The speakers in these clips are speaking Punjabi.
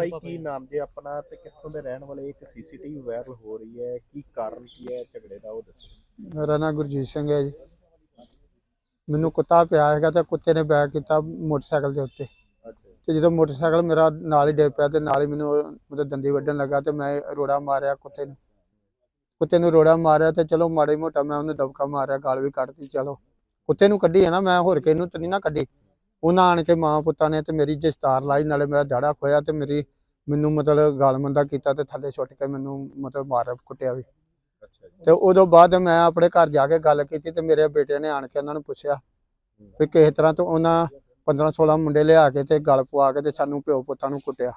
ਬਾਈ ਕੀ ਨਾਮ ਜੇ ਆਪਣਾ ਤੇ ਕਿੱਥੋਂ ਦੇ ਰਹਿਣ ਵਾਲੇ? ਇੱਕ ਸੀਸੀਟੀਵੀ ਵਾਇਰਲ ਹੋ ਰਹੀ ਹੈ। ਕੀ ਕਾਰਨ ਕੀ ਹੈ ਝਗੜੇ ਦਾ ਉਹ ਦੱਸੋ। ਮੇਰਾ ਨਾਮ ਗੁਰਜੀਤ ਸਿੰਘ ਹੈ ਜੀ। ਮੈਨੂੰ ਕੁੱਤਾ ਪਿਆ ਹੈਗਾ ਤੇ ਕੁੱਤੇ ਨੇ ਬੈਕ ਕੀਤਾ ਮੋਟਰਸਾਈਕਲ ਦੇ ਉੱਤੇ। ਤੇ ਜਦੋਂ ਮੋਟਰਸਾਈਕਲ ਮੇਰਾ ਨਾਲ ਹੀ ਡਿੱਗ ਪਿਆ ਤੇ ਨਾਲ ਹੀ ਮੈਨੂੰ ਉਹ ਮਤਲਬ ਦੰਦੀ ਵੱਢਣ ਲੱਗਾ ਤੇ ਮੈਂ ਰੋੜਾ ਮਾਰਿਆ ਕੁੱਤੇ ਨੂੰ। ਕੁੱਤੇ ਨੂੰ ਰੋੜਾ ਮਾਰਿਆ ਤੇ ਚਲੋ ਮਾੜੇ ਮੋਟਾ ਮੈਂ ਉਹਨੂੰ ਦਬਕਾ ਮਾਰਿਆ ਗਾਲ ਵੀ ਕੱਢਤੀ ਚਲੋ। ਕੁੱਤੇ ਨੂੰ ਕੱਢੀ ਹੈ ਨਾ ਮੈਂ ਹੋਰ ਕਿਸੇ ਨੂੰ ਤਾਂ ਨਹੀਂ ਨਾ ਕੱਢੀ। ਉਹਨਾਂ ਆਣ ਕੇ ਮਾਂ ਪੁੱਤਾਂ ਨੇ ਤੇ ਮੇਰੀ ਦਸਤਾਰ ਲਾਈ ਨਾਲੇ ਮੇਰਾ ਦਾੜਾ ਖੋਇਆ ਤੇ ਮੇਰੀ ਮੈਨੂੰ ਮਤਲਬ ਗਾਲ ਮੰਦਾ ਕੀਤਾ ਤੇ ਥੱਲੇ ਸੁੱਟ ਕੇ ਮੈਨੂੰ ਮਤਲਬ ਮਾਰਿਆ ਕੁੱਟਿਆ ਵੀ। ਤੇ ਉਦੋਂ ਬਾਅਦ ਮੈਂ ਆਪਣੇ ਘਰ ਜਾ ਕੇ ਗੱਲ ਕੀਤੀ ਤੇ ਮੇਰੇ ਬੇਟੇ ਨੇ ਆਣ ਕੇ ਉਹਨਾਂ ਨੂੰ ਪੁੱਛਿਆ ਵੀ ਕਿਸੇ ਤਰ੍ਹਾਂ ਤੋਂ ਉਹਨਾਂ 15 16 ਮੁੰਡੇ ਲਿਆ ਕੇ ਤੇ ਗਲ ਪਵਾ ਕੇ ਤੇ ਸਾਨੂੰ ਪਿਓ ਪੁੱਤਾਂ ਨੂੰ ਕੁੱਟਿਆ।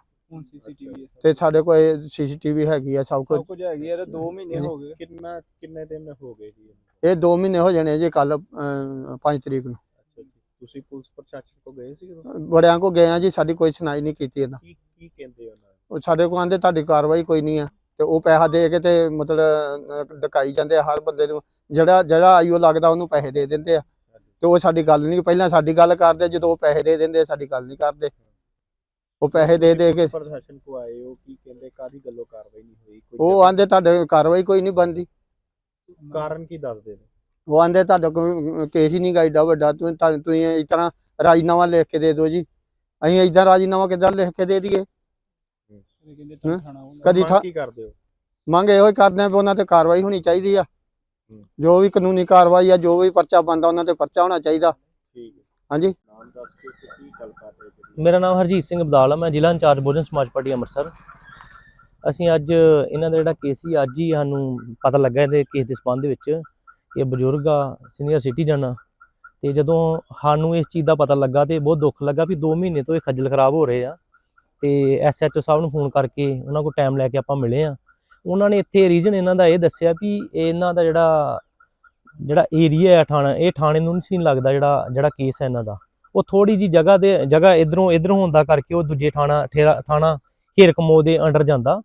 ਤੇ ਸਾਡੇ ਕੋਲ ਸੀਸੀਟੀਵੀ ਹੈਗੀ ਆ ਸਭ ਕੁਝ ਸਭ ਕੁਝ ਹੈਗੀ ਹੈ ਤੇ 2 ਮਹੀਨੇ ਹੋ ਗਏ। ਕਿੰਨਾ ਕਿੰਨੇ ਦਿਨ ਹੋ ਗਏ ਜੀ? ਇਹ 2 ਮਹੀਨੇ ਹੋ ਜਾਣੇ ਜੀ ਕੱਲ 5 ਤਰੀਕ ਨੂੰ। ਤੁਸੀਂ ਪੁਲਿਸ ਪ੍ਰਸ਼ਾਸਨ ਕੋ ਗਏ ਸੀ ਉਦੋਂ? ਬੜਿਆਂ ਕੋ ਗਏ ਆ ਜੀ ਸਾਡੀ ਕੋਈ ਸੁਣਾਈ ਨਹੀਂ ਕੀਤੀ ਇਹਨਾਂ। ਕੀ ਕੀ ਕਹਿੰਦੇ ਉਹਨਾਂ? ਨੇ? ਉਹ ਸਾਡੇ ਕੋਲ ਆਂਦੇ ਤੁਹਾਡੀ ਕਾਰਵਾਈ ਕੋਈ ਨਹੀਂ ਆ। ਤੇ ਉਹ ਪੈਸਾ ਦੇ ਕੇ ਤੇ ਮਤਲਬ ਅਹ, ਡਕਾਈ ਜਾਂਦੇ ਆ ਹਰ ਬੰਦੇ ਨੂੰ। ਜਿਹੜਾ ਜਿਹੜਾ ਆਈਓ ਲੱਗਦਾ ਉਹਨੂੰ ਪੈਸੇ ਦੇ ਦਿੰਦੇ ਆ। ਤੇ ਉਹ ਸਾਡੀ ਗੱਲ ਨਹੀਂ ਪਹਿਲਾਂ ਸਾਡੀ ਗੱਲ ਕਰਦੇ ਜਦੋਂ ਉਹ ਪੈਸੇ ਦੇ ਦਿੰਦੇ ਆ, ਸਾਡੀ ਗੱਲ ਨਹੀਂ ਕਰਦੇ। ਉਹ ਪੈਸੇ ਦੇ ਦੇ ਕੇ ਪ੍ਰਸ਼ਾਸਨ ਕੋ ਆਏ ਉਹ ਕੀ ਕਹਿੰਦੇ ਕਾਦੀ ਗੱਲੋਂ ਕਾਰਵਾਈ ਨਹੀਂ ਹੋਈ? ਕੋਈ ਉਹ ਆਂਦੇ ਤੁਹਾਡੇ ਕਾਰਵਾਈ ਕੋਈ ਨਹੀਂ ਬੰਦੀ ਕਾਰਨ ਕੀ ਦੱਸਦੇ ਨੇ? ਉਹ ਆਂਦੇ ਤੁਹਾਡਾ ਕੋਈ ਕੇਸ ਹੀ ਨਹੀਂ ਗਾਈਦਾ ਵੱਡਾ। ਤੂੰ ਤੁਹਾਨੂੰ- ਤੁਸੀਂ ਇਸ ਤਰ੍ਹਾਂ ਰਾਜੀਨਾਮਾ ਲਿਖ ਕੇ ਦੇ ਦਿਓ ਜੀ। ਅਸੀਂ ਇਦਾਂ ਰਾਜੀਨਾਮਾ ਕਿੱਦਾਂ ਲਿਖ ਕੇ ਦੇ ਦਈਏ? ਕਦੀ ਕੀ ਕਰਦੇ ਹੋ? ਮੰਗ ਇਹੋ ਹੀ ਕਰਦੇ ਆ ਵੀ ਉਹਨਾਂ ਤੇ ਕਾਰਵਾਈ ਹੋਣੀ ਚਾਹੀਦੀ ਆ। ਜੋ ਵੀ ਕਾਨੂੰਨੀ ਕਾਰਵਾਈ ਆ ਜੋ ਵੀ ਪਰਚਾ ਬੰਦਾ ਉਹਨਾਂ ਤੇ ਪਰਚਾ ਹੋਣਾ ਚਾਹੀਦਾ। ਹਾਂਜੀ? ਮੇਰਾ ਨਾਮ ਹਰਜੀਤ ਸਿੰਘ ਬਦਾਲ ਆ ਮੈਂ ਜ਼ਿਲ੍ਹਾ ਇੰਚਾਰਜ ਬਹੁਜਨ ਸਮਾਜ ਪਾਰਟੀ ਅੰਮ੍ਰਿਤਸਰ। ਅਸੀਂ ਅੱਜ ਇਹਨਾਂ ਦਾ ਜਿਹੜਾ ਕੇਸ ਸੀ ਅੱਜ ਹੀ ਸਾਨੂੰ ਪਤਾ ਲੱਗਾ ਇਹਦੇ ਕੇਸ ਦੇ ਸੰਬੰਧ ਵਿੱਚ। ਇਹ ਬਜ਼ੁਰਗ ਆ ਸੀਨੀਅਰ ਸਿਟੀਜ਼ਨ ਆ ਤੇ ਜਦੋਂ ਸਾਨੂੰ ਇਸ ਚੀਜ਼ ਦਾ ਪਤਾ ਲੱਗਾ ਤੇ ਬਹੁਤ ਦੁੱਖ ਲੱਗਾ ਵੀ 2 ਮਹੀਨੇ ਤੋਂ ਇਹ ਖੱਜਲ ਖਰਾਬ ਹੋ ਰਹੇ ਆ। ਤੇ ਐਸਐਚਓ ਸਾਹਿਬ ਨੂੰ ਫੋਨ ਕਰਕੇ ਉਹਨਾਂ ਕੋਲ ਟਾਈਮ ਲੈ ਕੇ ਆਪਾਂ ਮਿਲੇ ਆ। ਉਹਨਾਂ ਨੇ ਇੱਥੇ ਰੀਜਨ ਇਹਨਾਂ ਦਾ ਇਹ ਦੱਸਿਆ ਵੀ ਇਹਨਾਂ ਦਾ ਜਿਹੜਾ ਜਿਹੜਾ ਏਰੀਆ ਹੈ ਥਾਣਾ, ਇਹ ਥਾਣੇ ਨੂੰ ਨਹੀਂ ਸੀ ਲੱਗਦਾ ਜਿਹੜਾ ਜਿਹੜਾ ਕੇਸ ਹੈ ਇਹਨਾਂ ਦਾ। ਉਹ ਥੋੜੀ ਜੀ ਜਗ੍ਹਾ ਦੇ, ਜਗ੍ਹਾ ਇਧਰੋਂ, ਇਧਰ ਹੁੰਦਾ ਕਰਕੇ ਉਹ ਦੂਜੇ ਥਾਣਾ, ਠੇਰਾ, ਥਾਣਾ ਹੀਰਕਮੋ ਦੇ ਅੰਡਰ ਜਾਂਦਾ।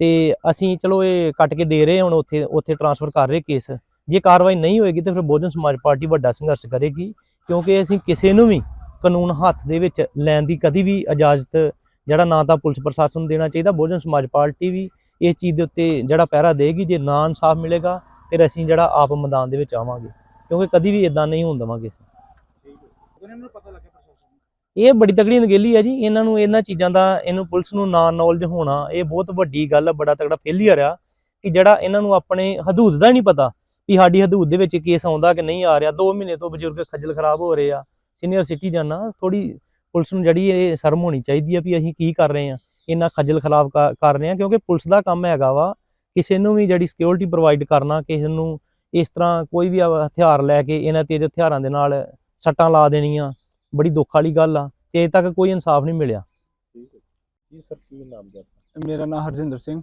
ਤੇ ਅਸੀਂ ਚਲੋ ਇਹ ਕੱਟ ਕੇ ਦੇ ਰਹੇ ਹੁਣ ਉੱਥੇ ਉੱਥੇ ਟਰਾਂਸਫਰ ਕਰ ਰਹੇ ਕੇਸ ਜੇ ਕਾਰਵਾਈ ਨਹੀਂ ਹੋਏਗੀ ਤੇ ਫਿਰ ਬਹੁਜਨ ਸਮਾਜ ਪਾਰਟੀ ਵੱਡਾ ਸੰਘਰਸ਼ ਕਰੇਗੀ ਕਿਉਂਕਿ ਅਸੀਂ ਕਿਸੇ ਨੂੰ ਵੀ ਕਾਨੂੰਨ ਹੱਥ ਦੇ ਵਿੱਚ ਲੈਣ ਦੀ ਕਦੀ ਵੀ ਇਜਾਜ਼ਤ ਜਿਹੜਾ ਨਾ ਤਾਂ ਪੁਲਿਸ ਪ੍ਰਸ਼ਾਸਨ ਨੂੰ ਦੇਣਾ ਚਾਹੀਦਾ ਬਹੁਜਨ ਸਮਾਜ ਪਾਰਟੀ ਵੀ ਇਸ ਚੀਜ਼ ਦੇ ਉੱਤੇ ਜਿਹੜਾ ਪਹਿਰਾ ਦੇਗੀ ਜੇ ਨਾ ਇਨਸਾਫ ਮਿਲੇਗਾ ਫਿਰ ਅਸੀਂ ਜਿਹੜਾ ਆਪ ਮੈਦਾਨ ਦੇ ਵਿੱਚ ਆਵਾਂਗੇ ਕਿਉਂਕਿ ਕਦੀ ਵੀ ਇਦਾਂ ਨਹੀਂ ਹੋਣ ਦੇਵਾਂਗੇ ਇਹ ਬੜੀ ਤਗੜੀ ਨਗੇਲੀ ਹੈ ਜੀ ਇਹਨਾਂ ਨੂੰ ਇਹਨਾਂ ਚੀਜ਼ਾਂ ਦਾ ਇਹਨੂੰ ਪੁਲਿਸ ਨੂੰ ਨਾ ਨੌਲੇਜ ਹੋਣਾ ਇਹ ਬਹੁਤ ਵੱਡੀ ਗੱਲ ਬੜਾ ਤਗੜਾ ਫੇਲਿਅਰ ਆ ਕਿ ਜਿਹੜਾ ਇਹਨਾਂ ਨੂੰ ਆਪਣੇ ਹਦੂਦ ਦਾ ਨਹੀਂ ਪਤਾ ਵੀ ਸਾਡੀ ਹਦੂਦ ਦੇ ਵਿੱਚ ਕੇਸ ਆਉਂਦਾ ਕਿ ਨਹੀਂ ਆ ਰਿਹਾ 2 ਮਹੀਨੇ ਤੋਂ ਬਜ਼ੁਰਗ ਖੱਜਲ ਖਰਾਬ ਹੋ ਰਹੇ ਆ ਸੀਨੀਅਰ ਸਿਟੀਜ਼ਨ ਆ ਥੋੜੀ ਪੁਲਿਸ ਨੂੰ ਜਿਹੜੀ ਇਹ ਸ਼ਰਮ ਹੋਣੀ ਚਾਹੀਦੀ ਆ ਵੀ ਅਸੀਂ ਕੀ ਕਰ ਰਹੇ ਆ ਇੰਨਾ ਖੱਜਲ ਖਰਾਬ ਕਰ ਰਹੇ ਆ ਕਿਉਂਕਿ ਪੁਲਿਸ ਦਾ ਕੰਮ ਹੈਗਾ ਵਾ ਕਿਸੇ ਨੂੰ ਵੀ ਜਿਹੜੀ ਸਿਕਿਉਰਿਟੀ ਪ੍ਰੋਵਾਈਡ ਕਰਨਾ ਕਿਸੇ ਨੂੰ ਇਸ ਤਰ੍ਹਾਂ ਕੋਈ ਵੀ ਹਥਿਆਰ ਲੈ ਕੇ ਇਹਨਾਂ ਤੇਜ਼ ਹਥਿਆਰਾਂ ਦੇ ਨਾਲ ਸੱਟਾਂ ਲਾ ਦੇਣੀਆਂ ਬੜੀ ਦੁੱਖ ਵਾਲੀ ਗੱਲ ਆ ਤੇ ਤੱਕ ਕੋਈ ਇਨਸਾਫ ਨਹੀਂ ਮਿਲਿਆ। ਠੀਕ ਹੈ ਜੀ। ਸਰ ਕੀ ਨਾਮ ਜੀ ਆਪਣਾ? ਮੇਰਾ ਨਾਮ ਹਰਜਿੰਦਰ ਸਿੰਘ?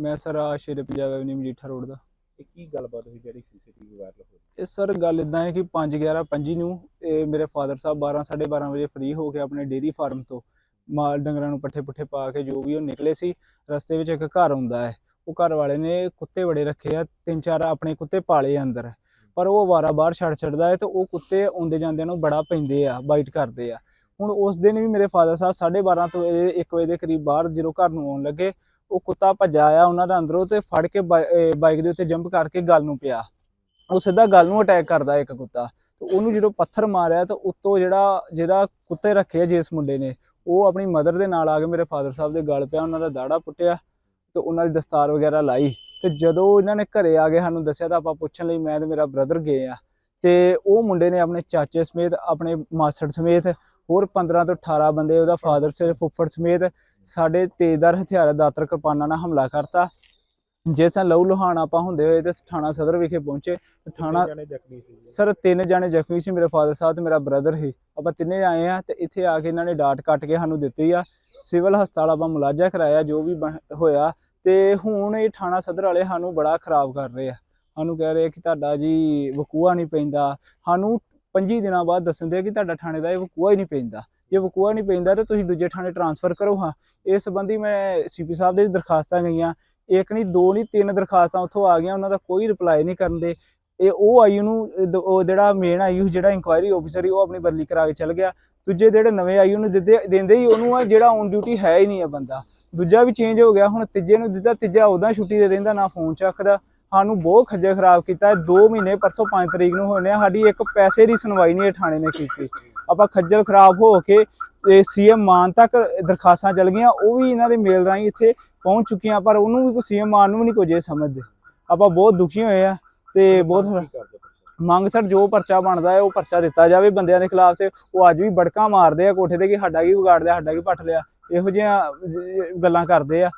ਮੈਂ ਸਰ ਆ ਸ਼ੇਰੇ ਪੰਜਾਬ ਐਵਨਿਊ ਮਜੀਠਾ ਰੋਡ ਦਾ। ਇਹ ਕੀ ਗੱਲਬਾਤ ਹੋਈ ਜਿਹੜੀ ਸੀਸੀਟੀਵੀ ਵਾਇਰਲ ਹੋਈ? ਇਹ ਸਰ ਗੱਲ ਇਦਾਂ ਹੈ ਕਿ 5/11/25 ਨੂੰ ਇਹ ਮੇਰੇ ਫਾਦਰ ਸਾਹਿਬ 12 12:30 ਵਜੇ ਫ੍ਰੀ ਹੋ ਕੇ ਆਪਣੇ ਡੇਰੀ ਫਾਰਮ ਤੋਂ ਮਾਲ ਡੰਗਰਾਂ ਨੂੰ ਪੱਠੇ ਪੁੱਠੇ ਪਾ ਕੇ ਜੋ ਵੀ ਉਹ ਨਿਕਲੇ ਸੀ, ਰਸਤੇ ਵਿੱਚ ਇੱਕ ਘਰ ਆਉਂਦਾ ਹੈ। ਉਹ ਘਰ ਵਾਲੇ ਨੇ ਕੁੱਤੇ ਬੜੇ ਰੱਖੇ ਆ, ਤਿੰਨ ਚਾਰ ਆਪਣੇ ਕੁੱਤੇ ਪਾਲੇ ਆ ਅੰਦਰ। ਪਰ ਉਹ ਵਾਰਾ ਬਾਹਰ ਛੱਡ ਛੱਡਦਾ ਹੈ ਤੇ ਉਹ ਕੁੱਤੇ ਆਉਂਦੇ ਜਾਂਦਿਆਂ ਨੂੰ ਬੜਾ ਪੈਂਦੇ ਆ ਬਾਈਟ ਕਰਦੇ ਆ। ਹੁਣ ਉਸ ਦਿਨ ਵੀ ਮੇਰੇ ਫਾਦਰ ਸਾਹਿਬ 12:30 ਤੋਂ 1 ਵਜੇ ਦੇ ਕਰੀਬ ਬਾਹਰ ਜਦੋਂ ਘਰ ਨੂੰ ਆਉਣ ਲੱਗੇ ਉਹ ਕੁੱਤਾ ਭੱਜਾ ਆਇਆ ਉਹਨਾਂ ਦਾ ਅੰਦਰੋਂ ਤੇ ਫੜ ਕੇ ਬਾਈਕ ਦੇ ਉੱਤੇ ਜੰਪ ਕਰਕੇ ਗੱਲ ਨੂੰ ਪਿਆ। ਉਹ ਸਿੱਧਾ ਗੱਲ ਨੂੰ ਅਟੈਕ ਕਰਦਾ ਇੱਕ ਕੁੱਤਾ। ਤੇ ਉਹਨੂੰ ਜਦੋਂ ਪੱਥਰ ਮਾਰਿਆ ਤਾਂ ਉੱਤੋਂ ਜਿਹੜਾ, ਜਿਹਦਾ ਕੁੱਤੇ ਰੱਖੇ ਜਿਸ ਮੁੰਡੇ ਨੇ, ਉਹ ਆਪਣੀ ਮਦਰ ਦੇ ਨਾਲ ਆ ਕੇ ਮੇਰੇ ਫਾਦਰ ਸਾਹਿਬ ਦੇ ਗਲ ਪਿਆ, ਉਹਨਾਂ ਦਾ ਦਾੜਾ ਪੁੱਟਿਆ ਤੇ ਉਹਨਾਂ ਦੀ ਦਸਤਾਰ ਵਗੈਰਾ ਲਾਈ। ਤੇ ਜਦੋਂ ਇਹਨਾਂ ਨੇ ਘਰੇ ਆ ਕੇ ਸਾਨੂੰ ਦੱਸਿਆ ਤਾਂ ਆਪਾਂ ਪੁੱਛਣ ਲਈ ਮੈਂ ਤੇ ਮੇਰਾ ਬ੍ਰਦਰ ਗਏ ਆ। ਤੇ ਉਹ ਮੁੰਡੇ ਨੇ ਆਪਣੇ ਚਾਚੇ ਸਮੇਤ, ਆਪਣੇ ਮਾਸੜ ਸਮੇਤ ਹੋਰ 15 ਤੋਂ 18 ਬੰਦੇ ਉਹਦਾ ਫਾਦਰ ਸੇ ਫੁੱਫੜ ਸਮੇਤ ਸਾਡੇ ਤੇਜ਼ਦਾਰ ਹਥਿਆਰ ਦਾਤਰ ਕਿਰਪਾਨਾਂ ਨਾਲ ਹਮਲਾ ਕਰਤਾ। ਜਿਸ ਲਹੂ ਲੁਹਾਨ ਆਪਾਂ ਹੁੰਦੇ ਹੋਏ ਤੇ ਥਾਣਾ ਸਦਰ ਵਿਖੇ ਪਹੁੰਚੇ। ਥਾਣਾ? ਸਰ ਤਿੰਨ ਜਾਣੇ ਜ਼ਖਮੀ ਸੀ। ਮੇਰੇ ਫਾਦਰ ਸਾਹਿਬ ਤੇ ਮੇਰਾ ਬ੍ਰਦਰ ਸੀ। ਆਪਾਂ ਤਿੰਨੇ ਆਏ ਆ ਤੇ ਇੱਥੇ ਆ ਕੇ ਇਹਨਾਂ ਨੇ ਡਾਟ ਕੱਟ ਕੇ ਸਾਨੂੰ ਦਿੱਤੀ ਆ। ਸਿਵਲ ਹਸਪਤਾਲ ਆਪਾਂ ਮੁਲਾਜ਼ਾ ਕਰਾਇਆ ਜੋ ਵੀ ਹੋਇਆ। ਤੇ ਹੁਣ ਇਹ ਥਾਣਾ ਸਦਰ ਵਾਲੇ ਸਾਨੂੰ ਬੜਾ ਖਰਾਬ ਕਰ ਰਹੇ ਆ। ਸਾਨੂੰ ਕਹਿ ਰਹੇ ਕਿ ਤੁਹਾਡਾ ਜੀ ਵਕੂਆ ਨਹੀਂ ਪੈਂਦਾ। ਸਾਨੂੰ 25 ਦਿਨਾਂ ਬਾਅਦ ਦੱਸਣ ਦੇ ਕਿ ਤੁਹਾਡਾ ਥਾਣੇ ਦਾ ਇਹ ਵਕੂਆ ਹੀ ਨਹੀਂ ਪੈਂਦਾ। ਜੇ ਵਕੂਆ ਨਹੀਂ ਪੈਂਦਾ ਤਾਂ ਤੁਸੀਂ ਦੂਜੇ ਥਾਣੇ ਟਰਾਂਸਫਰ ਕਰੋ ਹਾਂ। ਇਸ ਸੰਬੰਧੀ ਮੈਂ ਸੀਪੀ ਸਾਹਿਬ ਦੇ ਦਰਖਾਸਤਾਂ ਗਈਆਂ। ਇੱਕ ਨਹੀਂ, ਦੋ ਨਹੀਂ, ਤਿੰਨ ਦਰਖਾਸਤਾਂ ਉੱਥੋਂ ਆ ਗਈਆਂ, ਉਹਨਾਂ ਦਾ ਕੋਈ ਰਿਪਲਾਈ ਨਹੀਂ ਕਰਨ ਦੇ। ਇਹ ਉਹ ਆਈ ਨੂੰ ਉਹ ਜਿਹੜਾ ਮੇਨ ਆਈਯੂ ਜਿਹੜਾ ਇਨਕੁਆਇਰੀ ਆਫੀਸਰ ਸੀ, ਉਹ ਆਪਣੀ ਬਦਲੀ ਕਰਾ ਕੇ ਚਲ ਗਿਆ। ਦੂਜੇ ਜਿਹੜੇ ਨਵੇਂ ਆਈਯੂ ਨੂੰ ਦਿੰਦੇ ਦਿੰਦੇ ਹੀ ਉਹਨੂੰ ਆ, ਜਿਹੜਾ ਔਨ ਡਿਊਟੀ ਹੈ ਹੀ ਨਹੀਂ ਆ ਬੰਦਾ। ਦੂਜਾ ਵੀ ਚੇਂਜ ਹੋ ਗਿਆ, ਹੁਣ ਤੀਜੇ ਨੂੰ ਦਿੱਤਾ, ਤੀਜਾ ਉਦਾਂ ਛੁੱਟੀ ਤੇ ਰਹਿੰਦਾ ਨਾ ਫੋਨ ਚੱਕਦਾ। ਸਾਨੂੰ ਬਹੁਤ ਖੱਜਲ ਖਰਾਬ ਕੀਤਾ। 2 ਮਹੀਨੇ ਪਰਸੋਂ 5 ਤਰੀਕ ਨੂੰ ਹੋਣੇ ਆ ਸਾਡੀ ਇੱਕ ਪੈਸੇ ਦੀ ਸੁਣਵਾਈ ਨਹੀਂ ਥਾਣੇ ਨੇ ਕੀਤੀ। ਆਪਾਂ ਖੱਜਲ ਖਰਾਬ ਹੋ ਕੇ ਸੀਐਮ ਮਾਨ ਤੱਕ ਦਰਖਾਸਤਾਂ ਚਲ ਗਈਆਂ ਉਹ ਵੀ ਇਹਨਾਂ ਦੇ ਮੇਲ ਰਾਹੀਂ ਇੱਥੇ ਪਹੁੰਚ ਚੁੱਕੀਆਂ ਪਰ ਉਹਨੂੰ ਵੀ ਕੋਈ ਸੀਐਮ ਮਾਨ ਨੂੰ ਵੀ ਨਹੀਂ ਕੁਝ ਇਹ ਸਮਝਦੇ। ਆਪਾਂ ਬਹੁਤ ਦੁਖੀ ਹੋਏ ਆ ਤੇ ਬਹੁਤ ਮੰਗ ਸਰ ਜੋ ਪਰਚਾ ਬਣਦਾ ਹੈ ਉਹ ਪਰਚਾ ਦਿੱਤਾ ਜਾਵੇ ਬੰਦਿਆਂ ਦੇ ਖਿਲਾਫ ਤੇ ਉਹ ਅੱਜ ਵੀ ਬੜਕਾ ਮਾਰਦੇ ਆ ਕੋਠੇ ਤੇ ਕਿ ਸਾਡਾ ਕੀ ਵਿਗਾੜਦੇ ਸਾਡਾ ਕੀ ਪੱਟ ਲਿਆ। ਇਹੋ ਜਿਹੀਆਂ ਗੱਲਾਂ ਕਰਦੇ ਆ।